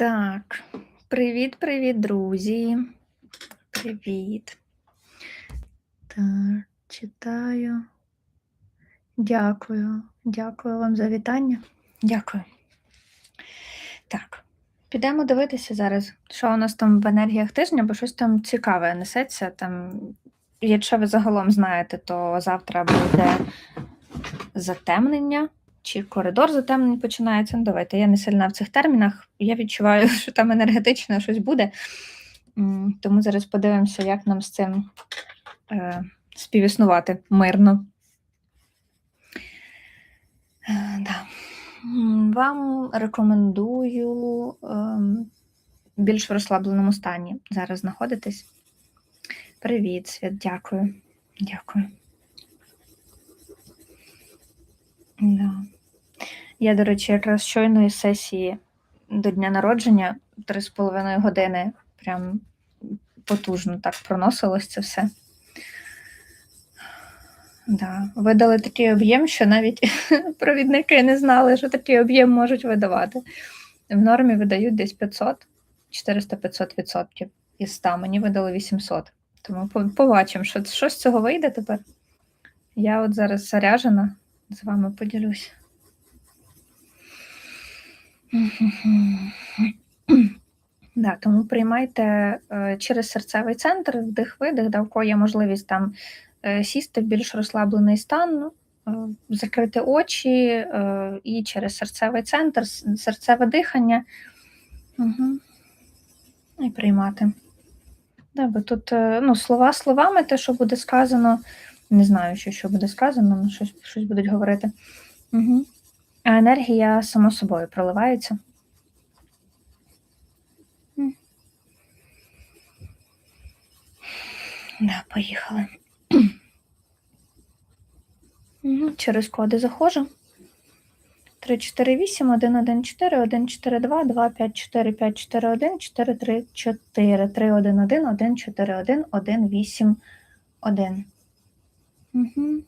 Так, привіт-привіт, друзі. Привіт. Так, читаю. Дякую. Дякую вам за вітання. Дякую. Так, підемо дивитися зараз, що у нас там в енергіях тижня, бо щось там цікаве несеться. Там, якщо ви загалом знаєте, то завтра буде затемнення. Чи коридор затемнень починається? Ну, давайте, я не сильна в цих термінах. Я відчуваю, що там енергетично щось буде. Тому зараз подивимося, як нам з цим е, співіснувати мирно. Е, да. Вам рекомендую ем, більш в розслабленому стані зараз знаходитись. Привіт, Свят, дякую. Дякую. Да. Я, до речі, якраз щойно сесії до дня народження 3,5 години прям потужно так проносилось це все. Да. Видали такий об'єм, що навіть провідники не знали, що такий об'єм можуть видавати. В нормі видають десь 500, 400-500 відсотків із 100, мені видали 800. Тому побачимо, що, що з цього вийде тепер. Я от зараз заряжена, з вами поділюсь. Да, тому приймайте е, через серцевий центр, вдих-видих, да, в кого є можливість там е, сісти в більш розслаблений стан, е, закрити очі і через серцевий центр, серцеве дихання. Угу. І приймати. Да, бо тут ну, слова словами, те, що буде сказано, не знаю, що, що буде сказано, але щось, щось будуть говорити. Угу. А енергія само собою проливається. Да, поїхали. Через коди заходжу. 348, 114, 142, 254, 541, 434, 311, 141, 181. Угу.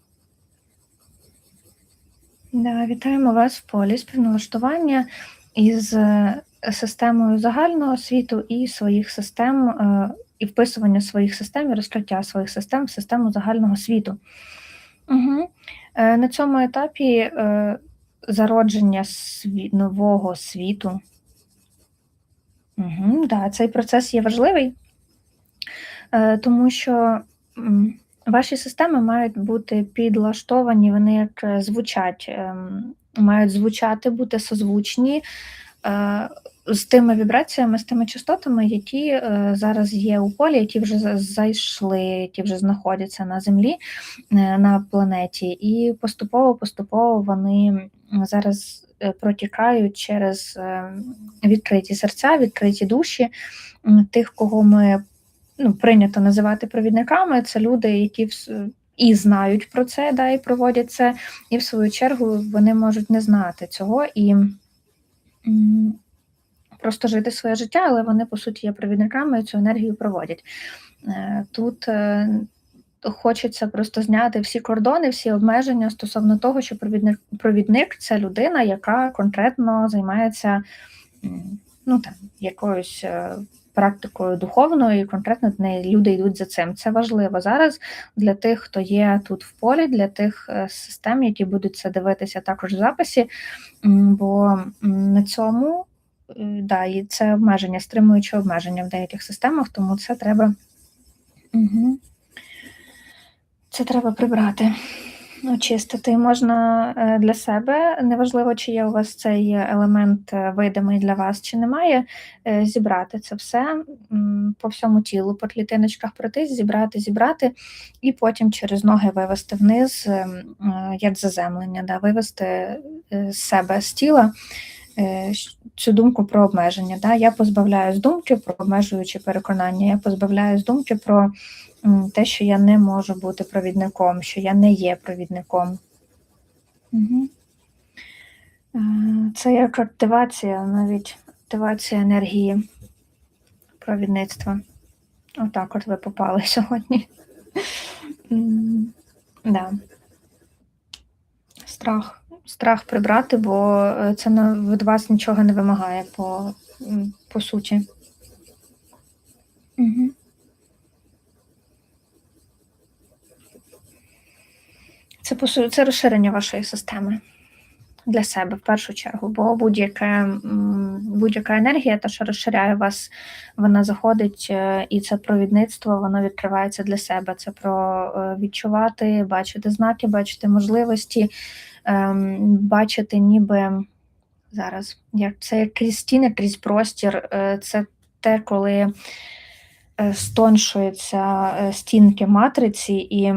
Да, вітаємо вас в полі співналаштування із е, системою загального світу і своїх систем, е, і вписування своїх систем і розкриття своїх систем в систему загального світу. Угу. На цьому етапі зародження сві- нового світу. Угу, да, цей процес є важливий, тому що ваші системи мають бути підлаштовані, вони як е, звучать, ем, мають звучати, бути созвучні е, з тими вібраціями, з тими частотами, які е, зараз є у полі, які вже за- зайшли, які вже знаходяться на землі, на планеті, і поступово-поступово вони зараз протікають через е, відкриті серця, відкриті душі тих, кого ми ну, прийнято називати провідниками. Це люди, які і знають про це, да, і проводять це, і в свою чергу вони можуть не знати цього і просто жити своє життя, але вони, по суті, є провідниками і цю енергію проводять. Е, Тут е, хочеться просто зняти всі кордони, всі обмеження стосовно того, що провідник, провідник це людина, яка конкретно займається ну, там, якоюсь е, практикою духовною, і конкретно не люди йдуть за цим. Це важливо зараз для тих, хто є тут в полі, для тих е, систем, які будуть це дивитися також в записі, бо на цьому е, да, і це обмеження, стримуюче обмеження в деяких системах, тому це треба. Угу. Це треба прибрати, очистити. Можна е, для себе, неважливо, чи є у вас цей елемент е, видимий для вас, чи немає, е, зібрати це все по всьому тілу, по клітиночках пройтись, зібрати, зібрати, і потім через ноги вивести вниз, як заземлення, да, вивести з себе з тіла. Цю думку про обмеження. Да? Я позбавляюсь думки про обмежуючі переконання, я позбавляюсь думки про те, що я не можу бути провідником, що я не є провідником. Угу. Це як активація, навіть активація енергії провідництва. Отак от ви попали сьогодні. Да. Страх. Страх прибрати, бо е, це від вас нічого не вимагає по по суті. Угу. Це це розширення вашої системи для себе в першу чергу, бо будь-яка, будь-яка енергія, та що розширяє вас, вона заходить, е, і це провідництво, воно відкривається для себе. Це про е, відчувати, бачити знаки, бачити можливості, ем, бачити ніби зараз, як це крізь стіни, крізь простір. Е, Це те, коли стоншуються стінки матриці, і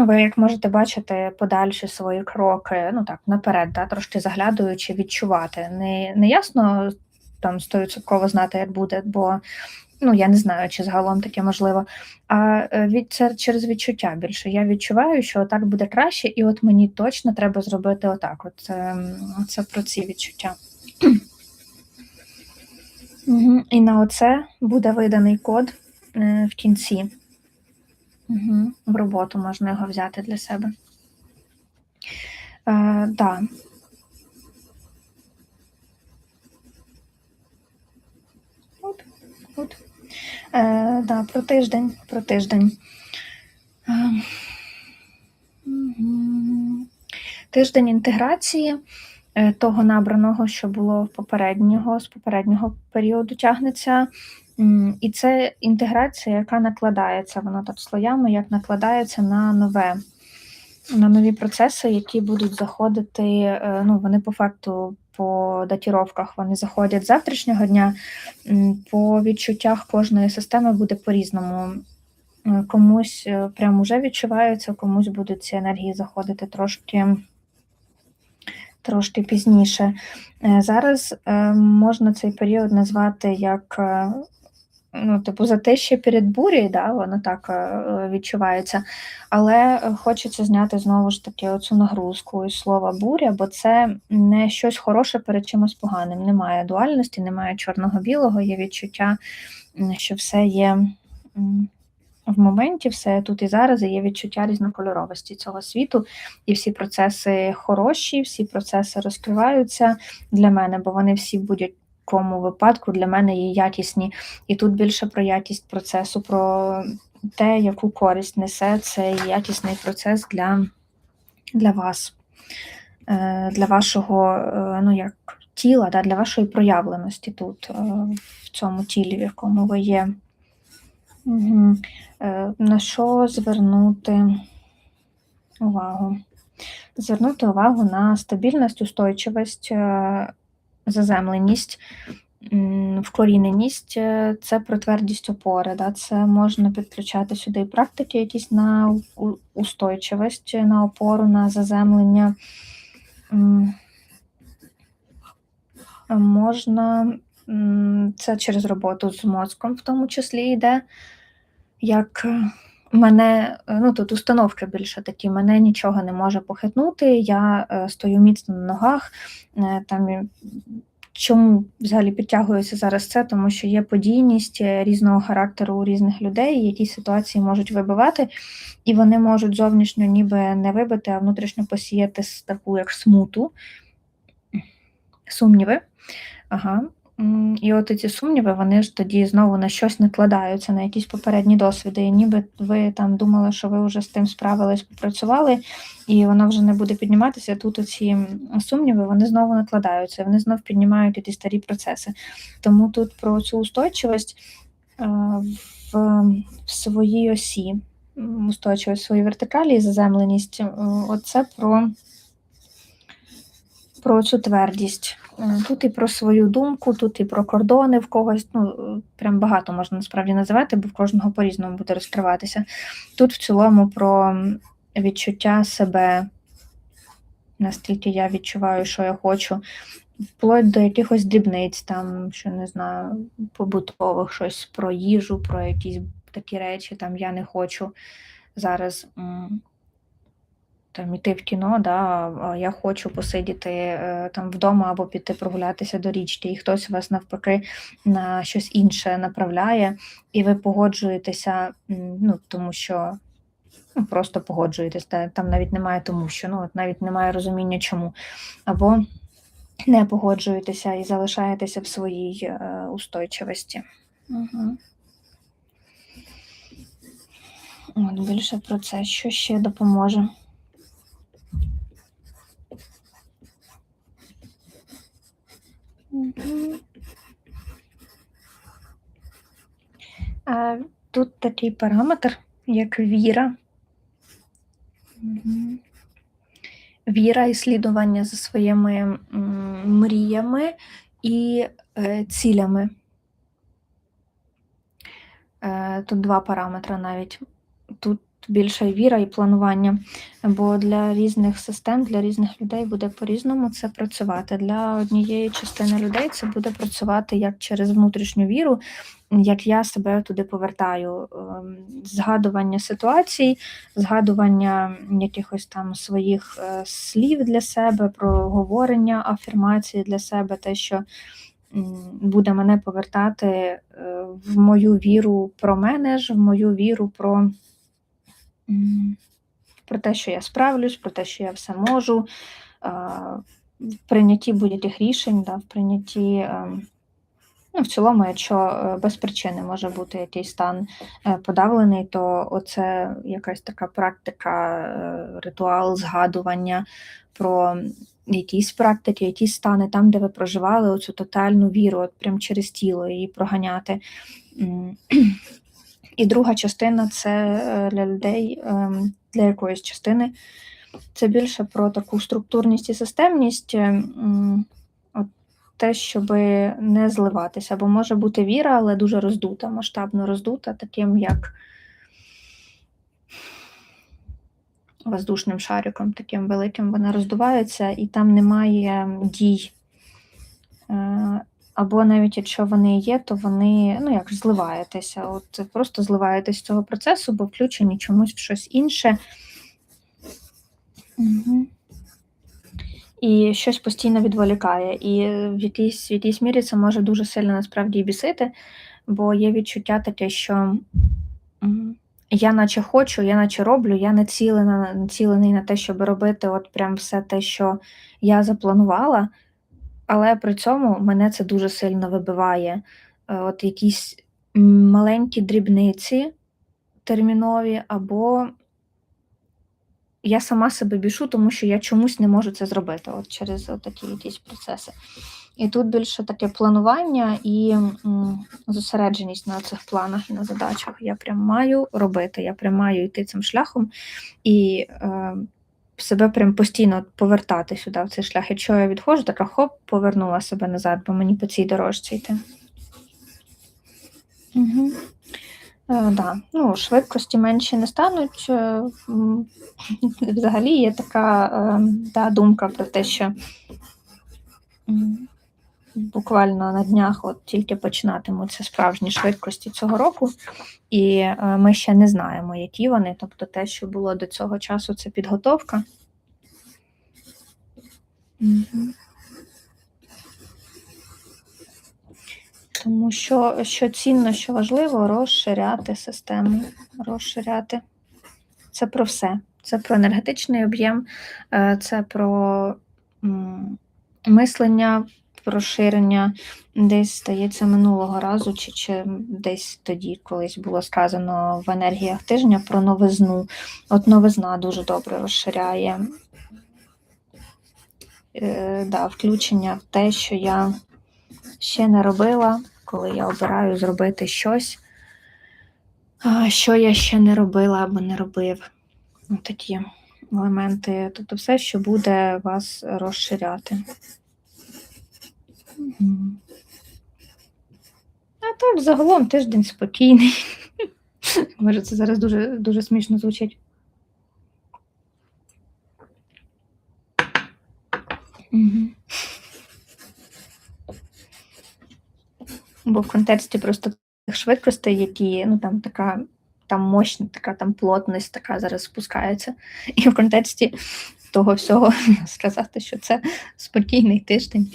ви як можете бачити подальші свої кроки, ну так, наперед, да, трошки заглядуючи, відчувати. Не, не ясно там стовідсотково знати, як буде, бо ну я не знаю, чи загалом таке можливо. А е, від це через відчуття більше. Я відчуваю, що так буде краще, і от мені точно треба зробити отак. От ем, це про ці відчуття. Угу. І на оце буде виданий код е, в кінці. Угу. В роботу можна його взяти для себе. Е, да. От, от. Е, да, про тиждень, про тиждень. Е. Тиждень інтеграції е, того набраного, що було попереднього, з попереднього періоду тягнеться. І це інтеграція, яка накладається, вона так слоями, як накладається на нове, на нові процеси, які будуть заходити. е, Ну, вони по факту по датіровках вони заходять з завтрашнього дня. По відчуттях кожної системи буде по-різному. Е, Комусь е, прямо вже відчувається, комусь будуть ці енергії заходити трошки. Трошки пізніше. Зараз можна цей період назвати як ну, типу, затище перед бурею, да, воно так е, відчувається. Але е, хочеться зняти знову ж таки оцю нагрузку із слова буря, бо це не щось хороше перед чимось поганим. Немає дуальності, немає чорного-білого, є відчуття, що все є в моменті, все тут і зараз, і є відчуття різнокольоровості цього світу, і всі процеси хороші, всі процеси розкриваються для мене, бо вони всі в будь-якому випадку для мене є якісні. І тут більше про якість процесу, про те, яку користь несе цей якісний процес для, для вас, е, для вашого е, ну, як, тіла, да, для вашої проявленості тут, е, в цьому тілі, в якому ви є. Угу. На що звернути увагу? Звернути увагу на стабільність, устойчивість, заземленість, вкоріненість е, це про твердість опори. Да? Це можна підключати сюди і практики якісь на устойчивість, на опору, на заземлення. Можна це через роботу з мозком, в тому числі йде, як мене, е, ну тут установки більше такі, мене нічого не може похитнути, я е, стою міцно на ногах. Е, Там, чому взагалі підтягується зараз це? Тому що є подійність різного характеру у різних людей, які ситуації можуть вибивати, і вони можуть зовнішньо ніби не вибити, а внутрішньо посіяти таку як смуту, сумніви. Ага. І от ці сумніви, вони ж тоді знову на щось накладаються, на якісь попередні досвіди. І ніби ви там думали, що ви вже з тим справились, попрацювали, і воно вже не буде підніматися. Тут оці сумніви вони знову накладаються, вони знов піднімають ті старі процеси. Тому тут про цю устойчивість е, в, в своїй осі, устойчивість в своїй вертикалі і заземленість. е, Оце про про цю твердість. Тут і про свою думку, тут і про кордони в когось. Ну, прям багато можна насправді називати, бо в кожного по-різному буде розкриватися. Тут в цілому про відчуття себе, наскільки я відчуваю, що я хочу, вплоть до якихось дрібниць, там, що не знаю, побутових щось про їжу, про якісь такі речі, там я не хочу зараз. Там іти в кіно, да, я хочу посидіти е, там вдома або піти прогулятися до річки, і хтось вас навпаки на щось інше направляє, і ви погоджуєтеся, ну тому що ну, просто погоджуєтесь, та, там навіть немає тому, що ну от навіть немає розуміння чому. Або не погоджуєтеся і залишаєтеся в своїй е, устойчивості. Угу. От, більше про це, що ще допоможе. Угу. А, тут такий параметр, як віра. Віра і слідування за своїми мріями і е, цілями. Е, тут два параметри навіть. Тут більше віра і планування, бо для різних систем, для різних людей буде по-різному це працювати. Для однієї частини людей це буде працювати як через внутрішню віру, як я себе туди повертаю. Ем, згадування ситуацій, згадування якихось там своїх е, слів для себе, проговорення, афірмації для себе, те, що буде мене повертати е, в мою віру про мене ж, в мою віру про про те, що я справлюсь, про те, що я все можу, в прийнятті будь-яких рішень, да, в прийнятті, ем, ну, в цілому, якщо е, без причини може бути якийсь стан е, подавлений, то оце якась така практика, е, ритуал згадування про якісь практики, якісь стани там, де ви проживали оцю тотальну віру, от прям через тіло її проганяти. І друга частина це е, для людей, ем, для якоїсь частини. Це більше про таку структурність і системність, ем, от те, щоб не зливатися. Бо може бути віра, але дуже роздута, масштабно роздута, таким як воздушним шариком, таким великим, вона роздувається, і там немає дій. Або навіть якщо вони є, то вони ну як зливаєтеся. От просто зливаєтесь з цього процесу, бо включені чомусь в щось інше. Угу. І щось постійно відволікає. І в якійсь в якійсь мірі це може дуже сильно насправді бісити, бо є відчуття таке, що я наче хочу, я наче роблю, я не цілена, націлений на те, щоб робити от прям все те, що я запланувала але при цьому мене це дуже сильно вибиває. Е, от якісь маленькі дрібниці термінові, або я сама себе бішу, тому що я чомусь не можу це зробити от через такі якісь процеси. І тут більше таке планування і зосередженість на цих планах і на задачах. Я прям маю робити, я прям маю йти цим шляхом. І е, себе прям постійно повертати сюди, в цей шлях. Якщо я відходжу, така хоп, повернула себе назад, бо мені по цій дорожці йти. Угу. Е, да. ну, Швидкості менші не стануть. Е, взагалі є така е, да, думка про те, що буквально на днях от тільки починатимуться справжні швидкості цього року, і е, ми ще не знаємо, які вони. Тобто те, що було до цього часу, це підготовка. Тому що що цінно, що важливо, розширяти систему, розширяти. Це про все. Це про енергетичний об'єм, е, це про мислення розширення десь стається минулого разу, чи чи десь тоді колись було сказано в енергіях тижня про новизну. От новизна дуже добре розширяє е, да, включення в те, що я ще не робила, коли я обираю зробити щось, що я ще не робила або не робив. Такі елементи, тобто все, що буде вас розширяти. А так, загалом тиждень спокійний. Може, це зараз дуже дуже смішно звучить. Угу. Бо в контексті просто тих швидкостей, які, ну там така там мощна, така там плотність така зараз спускається. І в контексті того всього сказати, що це спокійний тиждень.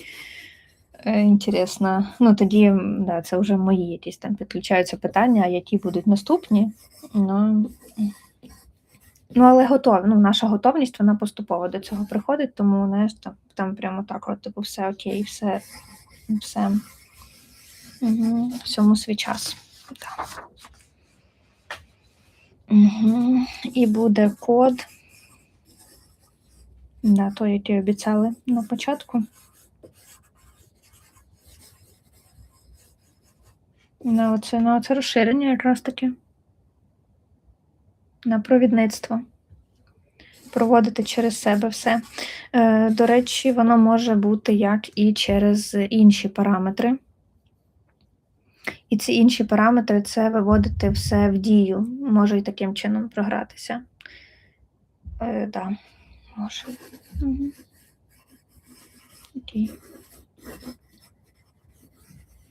Е, інтересно. Ну, тоді, да, це вже мої якісь там підключаються питання, які будуть наступні. Ну, Ну, але готові. Ну, наша готовність вона поступово до цього приходить, тому знаєш, там, там прямо так, от, типу, все окей, все, все. Угу. Всьому свій час. Так. Угу. І буде код. Да, той, який обіцяли на початку. На оце, на оце розширення якраз таки. На провідництво. Проводити через себе все. Е, До речі, воно може бути як і через інші параметри. І ці інші параметри це виводити все в дію. Може і таким чином програтися. Е, да, може. Угу. Окей.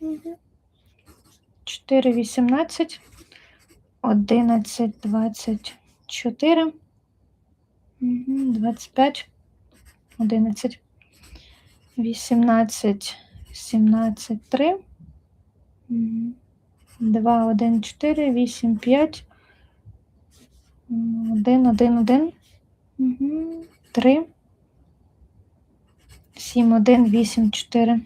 Угу. 4, 18, 11, 24, угу. 25, 11, 18, 17, 3, 2, 1, 4, 8, 5, 1, 1, 1, угу. 3, 7, 1, 8, 4,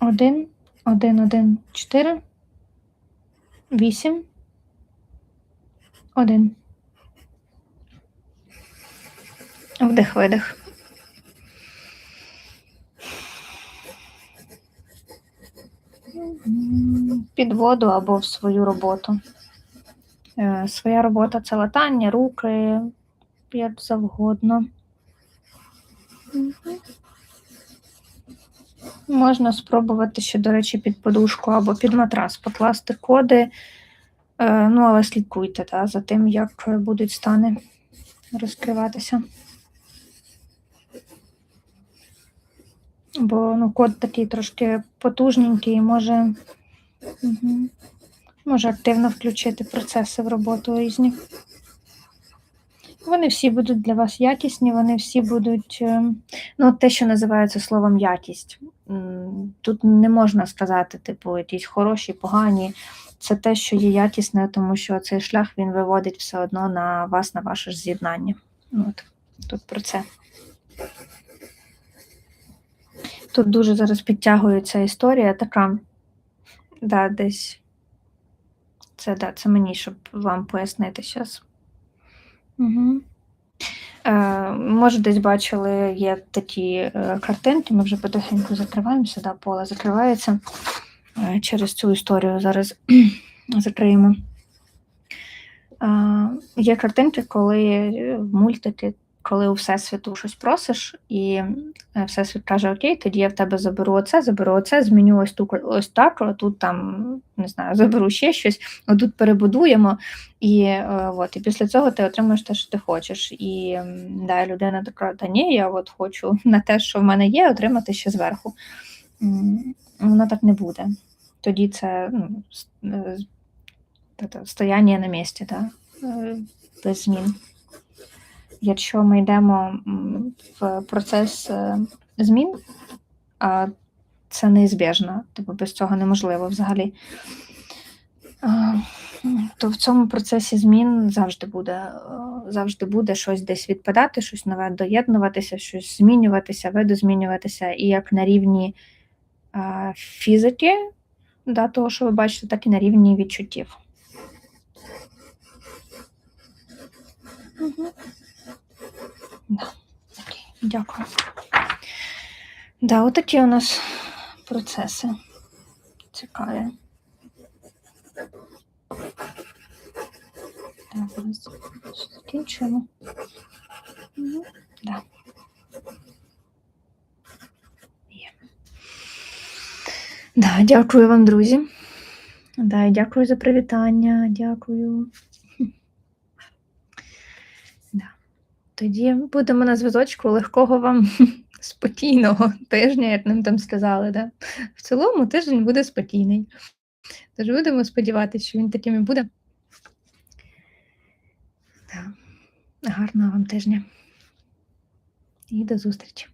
1, 1, 1, 4, 8, 1. Вдих, видих. Під воду або в свою роботу. Е, Своя робота це латання, руки, як завгодно. Можна спробувати ще, до речі, під подушку або під матрас покласти коди, е, ну, але слідкуйте та, за тим, як будуть стани розкриватися. Бо ну, код такий трошки потужненький, може, угу. може активно включити процеси в роботу різні. Вони всі будуть для вас якісні, вони всі будуть, е, ну, те, що називається словом якість. Тут не можна сказати, типу, якісь хороші, погані. Це те, що є якісне, тому що цей шлях він виводить все одно на вас, на ваше ж з'єднання. От, Тут про це. Тут дуже зараз підтягується історія така, да, десь. Це да, це мені, щоб вам пояснити зараз. Угу. Е, Може, десь бачили, є такі е, картинки, ми вже потихеньку закриваємося, да, поле закривається е, через цю історію зараз закриємо. Е, Є картинки, коли мультики коли у Всесвіту щось просиш, і е, Всесвіт каже: Окей, тоді я в тебе заберу оце, заберу оце, зміню ось тут ось так, а тут там не знаю, заберу ще щось, отут перебудуємо, і е, от, і після цього ти отримаєш те, що ти хочеш. І да, людина така, та ні, я от хочу на те, що в мене є, отримати ще зверху. Воно так не буде. Тоді це ну, е, стояння на місці, так? без змін якщо ми йдемо в процес е, змін, це неізбіжно, тобто без цього неможливо взагалі, то в цьому процесі змін завжди буде е, завжди буде щось десь відпадати, щось нове доєднуватися, щось змінюватися, видозмінюватися, і як на рівні фізики, да, того, що ви бачите, так і на рівні відчуттів. Угу. Да. Окей, дякую. Да, отакі у нас процеси. Цікаві. Так, зараз закінчуємо. Ну, да. Є. Да, дякую вам, друзі. Да, дякую за привітання. Дякую. Тоді будемо на зв'язочку легкого вам спокійного тижня, як нам там сказали. Да? В цілому тиждень буде спокійний. Тож будемо сподіватися, що він таким і буде. Да. Гарного вам тижня. І до зустрічі!